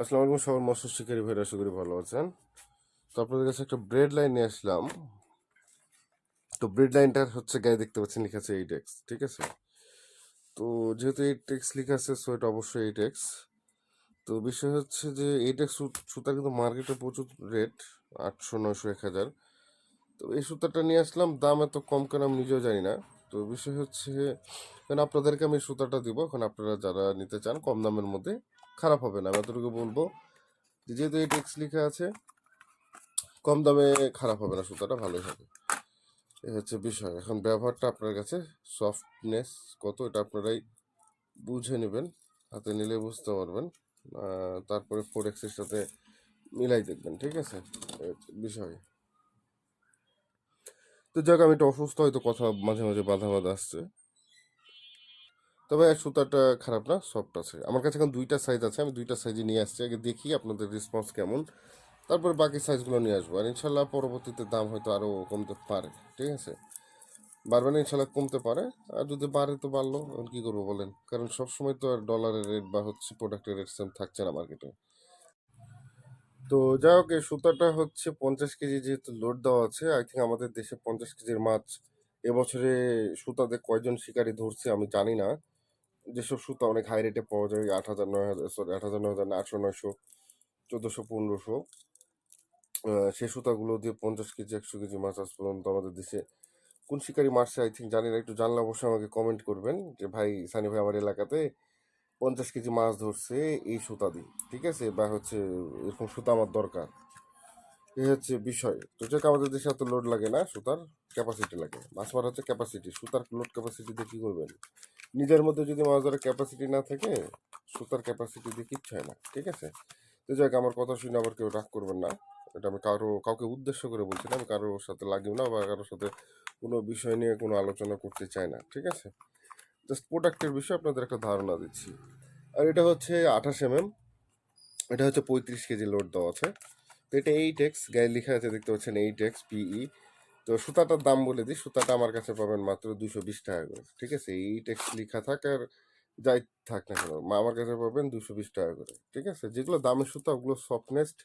আসসালামু আলাইকুম, সবার মৎস্য শিকারী ভাইরা, আশা করি ভালো আছেন। তো আপনাদের কাছে একটা ব্রেড লাইন নিয়ে আসলাম। তো ব্রেড লাইনটার হচ্ছে গায়ে দেখতে পাচ্ছেন, লেখা আছে এইট এক্স ঠিক আছে? তো যেহেতু এইট এক্স লেখা আছে সো এটা অবশ্যই এইট এক্স তো বিষয় হচ্ছে যে এইট এক্স সুতার কিন্তু মার্কেটে প্রচুর রেট আটশো, নয়শো, এক হাজার। তো এই সুতাটা নিয়ে আসলাম, দাম এত কম কেন আমি নিজেও জানি না। তো বিষয় হচ্ছে, কারণ আপনাদেরকে আমি সুতাটা দিব এখন আপনারা যারা নিতে চান, কম দামের মধ্যে খারাপ হবে না, আমি এতটুকু বলব যেহেতু এই টেক্স লেখা আছে, কম দামে খারাপ হবে না, সুতাটা ভালোই হবে। এ হচ্ছে বিষয়, এখন ব্যবহারটা আপনার কাছে সফটনেস কত, এটা আপনারাই বুঝে নেবেন, হাতে নিলে বুঝতে পারবেন তারপরে ফোর এক্সের সাথে মিলাই দেখবেন, ঠিক আছে? বিষয়। তো যাক, আমি একটু অসুস্থ, হয়তো কথা মাঝে মাঝে বাধা বাধা আসছে। তবে সুতাটা খারাপ না সফট আছে। আমার কাছে এখন দুইটা সাইজ আছে, আমি দুইটা সাইজে নিয়ে আসছি, আগে দেখি আপনাদের রেসপন্স কেমন। তারপর বাকি সাইজগুলো নিয়ে আসব। আর ইনশাল্লাহ পরবর্তীতে দাম হয়তো আরও কমতে পারে, ঠিক আছে? বাড়বে না, ইনশাল্লাহ কমতে পারে। আর যদি বাড়ে তো বাড়লো, এখন কী করব বলেন? কারণ সবসময় তো আর ডলারের রেট বা হচ্ছে প্রোডাক্টের রেট সেম থাকছে না মার্কেটে তো যাই হোক, এই সুতাটা হচ্ছে পঞ্চাশ কেজি যেহেতু লোড দেওয়া আছে আই থিঙ্ক আমাদের দেশে পঞ্চাশ কেজির মাছ এবছরে সুতাতে কয়জন শিকারি ধরছে আমি জানি না। যেসব সুতা অনেক হাই রেটে পাওয়া যায় আট হাজার, নয় হাজার সরি আট হাজার, নয় হাজার, আটশো, নয়শো, চোদ্দোশো, পনেরোশো। সেই সুতাগুলো দিয়ে পঞ্চাশ কেজি, একশো কেজি মাছ আজ পর্যন্ত আমাদের দেশে কোন শিকারী মারছে আই থিঙ্ক জানি না, একটু জানলে অবশ্যই আমাকে কমেন্ট করবেন যে, ভাই, সানি ভাই, আমার এলাকাতে পঞ্চাশ কেজি মাছ ধরছে এই সুতা দিয়ে, ঠিক আছে? বা হচ্ছে এরকম সুতা আমার দরকার। এই হচ্ছে বিষয় তো যাক আমাদের দেশে এত লোড লাগে না, সুতার ক্যাপাসিটি লাগে। মাছ মারা হচ্ছে ক্যাপাসিটি সুতার লোড ক্যাপাসিটি দিয়ে কী করবেন? নিজের মধ্যে যদি মাছ ধরার ক্যাপাসিটি না থাকে, সুতার ক্যাপাসিটি দিয়ে কিচ্ছু হয় না, ঠিক আছে? তো যাক আমার কথা শুনে আবার কেউ রাগ করবেন না। এটা আমি কারও, কাউকে উদ্দেশ্য করে বলছি না, আমি কারোর সাথে লাগিও না বা কারোর সাথে কোনো বিষয় নিয়ে কোনো আলোচনা করতে চাই না, ঠিক আছে? জাস্ট প্রোডাক্টের বিষয়ে আপনাদের একটা ধারণা দিচ্ছি। আর এটা হচ্ছে আঠাশ এম এটা হচ্ছে পঁয়ত্রিশ কেজি লোড দেওয়া আছে। তো এটা এইট এক্স গায়ে লেখা আছে, দেখতে পাচ্ছেন এইট এক্স পিই তো সুতাটার দাম বলে দিই, সুতাটা আমার কাছে পাবেন মাত্র দুশো বিশ টাকা করে, ঠিক আছে? এইট এক্স লেখা থাক আর যাই থাক না কেন আমার কাছে পাবেন দুশো বিশ টাকা করে, ঠিক আছে? যেগুলো দামের সুতা, ওগুলো সফটনেস্ট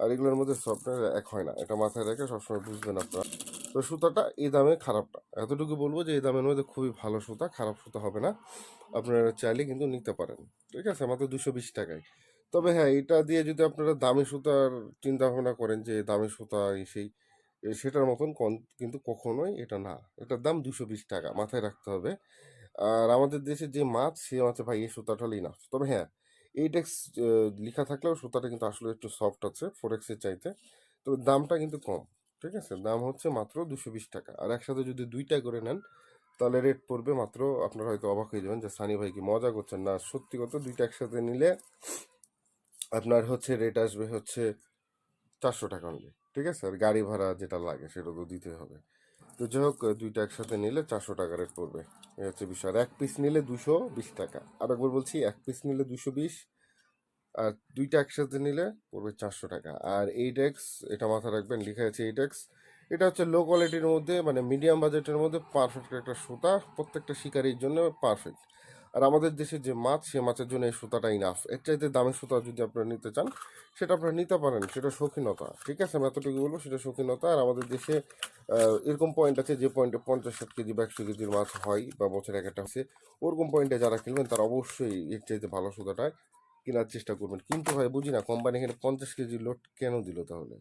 আর এগুলোর মধ্যে সফটনেস এক হয় না, এটা মাথায় রেখে সবসময় বুঝবেন আপনারা। তো সুতাটা এই দামে খারাপ না এতটুকু বলব যে এই দামের মধ্যে খুবই ভালো সুতা, খারাপ সুতা হবে না, আপনারা চাইলে কিন্তু নিতে পারেন, ঠিক আছে? মাত্র দুশো বিশ টাকায়। তবে হ্যাঁ এটা দিয়ে যদি আপনারা দামি সুতার চিন্তা ভাবনা করেন যে, দামি সুতা এই সেই সেটার মতন কন, কিন্তু কখনোই এটা না। এটার দাম দুশো বিশ টাকা, মাথায় রাখতে হবে। আর আমাদের দেশে যে মাছ, সে মাছে ভাই, এই সুতাটা হলেই না। তবে হ্যাঁ এইটেক্স লেখা থাকলেও সুতাটা কিন্তু আসলে একটু সফট আছে ফোরেক্সের চাইতে। তবে দামটা কিন্তু কম, ঠিক আছে? দাম হচ্ছে মাত্র দুশো বিশ টাকা। আর একসাথে যদি দুইটা করে নেন, তাহলে রেট পড়বে মাত্র, আপনারা হয়তো অবাক হয়ে যাবেন যে, সানি ভাই কি মজা করছেন? না, সত্যি কথা দুইটা একসাথে নিলে আপনার হচ্ছে রেট আসবে হচ্ছে চারশো টাকা অনলি ঠিক আছে? আর গাড়ি ভাড়া যেটা লাগে সেটা তো দিতে হবে। তো যাই হোক দুইটা একসাথে নিলে চারশো টাকা রেট পড়বে। এই হচ্ছে বিষয়। আর এক পিস নিলে দুশো বিশ টাকা। আর একবার বলছি, এক পিস নিলে দুশো বিশ, আর দুইটা একসাথে নিলে পড়বে চারশো টাকা। আর এইট এক্স এটা মাথায় রাখবেন, লেখা আছে এইট এক্স এটা হচ্ছে লো কোয়ালিটির মধ্যে মানে মিডিয়াম বাজেটের মধ্যে পারফেক্ট একটা সুতা, প্রত্যেকটা শিকারির জন্য পারফেক্ট আর আমাদের দেশে যে মাছ, সে মাছের জন্য এই সুতাটা ইনাফ এর চাইতে দামি সুতা যদি আপনারা নিতে চান, সেটা আপনারা নিতে পারেন, সেটা শৌখিনতা। ঠিক আছে, আমি এতটুকু বলব, সেটা শৌখিনতা। আর আমাদের দেশে এরকম পয়েন্ট আছে যে পয়েন্টে পঞ্চাশ, ষাট কেজি বা একশো কেজির মাছ হয়, বা বছরে এক একটা হচ্ছে, ওরকম পয়েন্টে যারা কিনবেন, তারা অবশ্যই এর চাইতে ভালো সুতাটা কেনার চেষ্টা করবেন। কিন্তু ভাই, বুঝি না কোম্পানি এখানে পঞ্চাশ কেজি লোড কেন দিল তাহলে?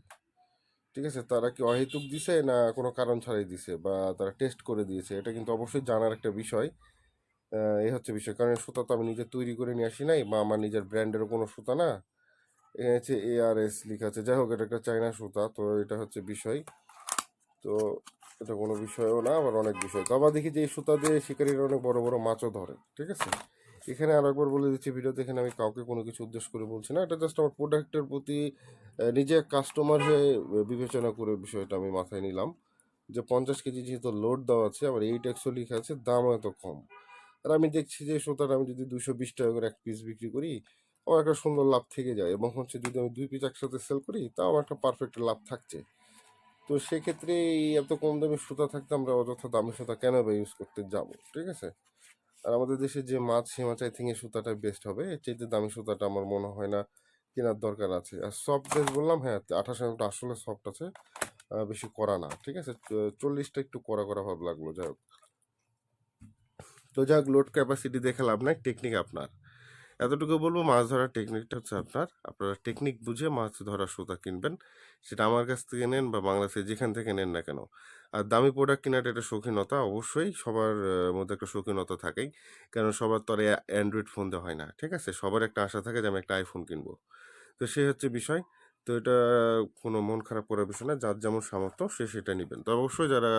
ঠিক আছে, তারা কি অহেতুক দিছে না কোনো কারণ ছাড়াই দিছে, বা তারা টেস্ট করে দিয়েছে? এটা কিন্তু অবশ্যই জানার একটা বিষয়। এই হচ্ছে বিষয়। কারণ সুতা তো আমি নিজে তৈরি করে নিয়ে আসি নাই বা আমার নিজের ব্র্যান্ডেরও কোনো সুতা না। এখানে হচ্ছে এ আর এস লেখা আছে। যাই হোক, এটা একটা চাইনা সুতা, তো এটা হচ্ছে বিষয়। তো এটা কোনো বিষয়ও না, আবার অনেক বিষয়। তো আবার দেখি যে এই সুতা দিয়ে শিকারীরা অনেক বড় বড় মাছও ধরে, ঠিক আছে? এখানে আর একবার বলে দিচ্ছি, ভিডিওতে এখানে আমি কাউকে কোনো কিছু উদ্দেশ্য করে বলছি না। এটা জাস্ট আমার প্রোডাক্টের প্রতি নিজে কাস্টমার হয়ে বিবেচনা করে বিষয়টা আমি মাথায় নিলাম। যে পঞ্চাশ কেজি যেহেতু লোড দেওয়া আছে, আবার এইট একশো লেখা আছে, দাম এত কম। আর আমি দেখছি যে সুতাটা আমি যদি দুশো বিশ টাকা করে এক পিস বিক্রি করি, আমার একটা সুন্দর লাভ থেকে যায় এবং হচ্ছে যদি আমি দুই পিস একসাথে সেল করি, তাও আমার একটা পারফেক্ট লাভ থাকছে। তো সেক্ষেত্রে এই এত কম দামে সুতা থাকতে আমরা অযথা দামি সুতা কেন বা ইউজ করতে যাব? ঠিক আছে? আর আমাদের দেশে যে মাছ সে মাছ আই থিঙ্ক সুতাটা বেস্ট হবে, এর চাইতে দামি সুতাটা আমার মনে হয় না কেনার দরকার আছে। আর সফট ড্রেস বললাম হ্যাঁ আঠাশ এমএমটা আসলে সফট আছে বেশি করা না, ঠিক আছে? চল্লিশটা একটু কড়া করা ভাব লাগল, যাই হোক। তো যাক লোড ক্যাপাসিটি দেখে লাভ নাই টেকনিক আপনার। এতটুকু বলব, মাছ ধরার টেকনিকটা হচ্ছে আপনার, আপনারা টেকনিক বুঝে মাছ ধরার সুতা কিনবেন, সেটা আমার কাছ থেকে নেন বা বাংলাদেশে যেখান থেকে নেন না কেন। আর দামি প্রোডাক্ট কেনাটা একটা শৌখিনতা অবশ্যই, সবার মধ্যে একটা শৌখিনতা থাকেই কারণ সবার তো আর অ্যান্ড্রয়েড ফোন দেওয়া হয় না, ঠিক আছে? সবার একটা আশা থাকে যে আমি একটা আইফোন কিনবো। তো সে হচ্ছে বিষয়। তো এটা কোনো মন খারাপ করার বিষয় না। যার যেমন সামর্থ্য, সে সেটা নেবেন। তো অবশ্যই যারা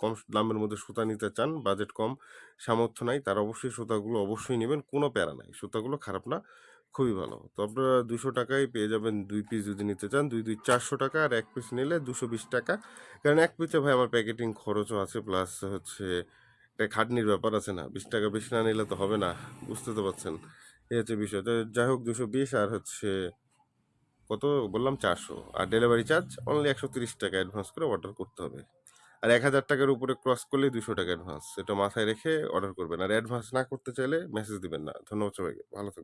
কম দামের মধ্যে সুতা নিতে চান, বাজেট কম, সামর্থ্য নাই, তারা অবশ্যই সুতাগুলো অবশ্যই নেবেন। কোনো প্যারা নাই, সুতাগুলো খারাপ না, খুবই ভালো। তো আপনারা দুশো টাকায় পেয়ে যাবেন দুই পিস যদি নিতে চান, দুই দুই, চারশো টাকা আর এক পিস নিলে দুশো বিশ টাকা। কারণ এক পিসে ভাই আমার প্যাকেটিং খরচও আছে প্লাস হচ্ছে একটা খাটনির ব্যাপার আছে না। বিশ টাকা বেশি না নিলে তো হবে না, বুঝতে তো পারছেন। এই হচ্ছে বিষয়। তো যাই হোক, দুশো বিশ আর হচ্ছে কত বললাম চারশো। আর ডেলিভারি চার্জ অনলি একশো তিরিশ টাকা অ্যাডভান্স করে অর্ডার করতে হবে। আর এক হাজার টাকার উপরে ক্রস করলে দুশো টাকা অ্যাডভান্স এটা মাথায় রেখে অর্ডার করবেন। আর অ্যাডভান্স না করতে চাইলে মেসেজ দিবেন না। ধন্যবাদ সবাইকে। ভালো থাকবেন।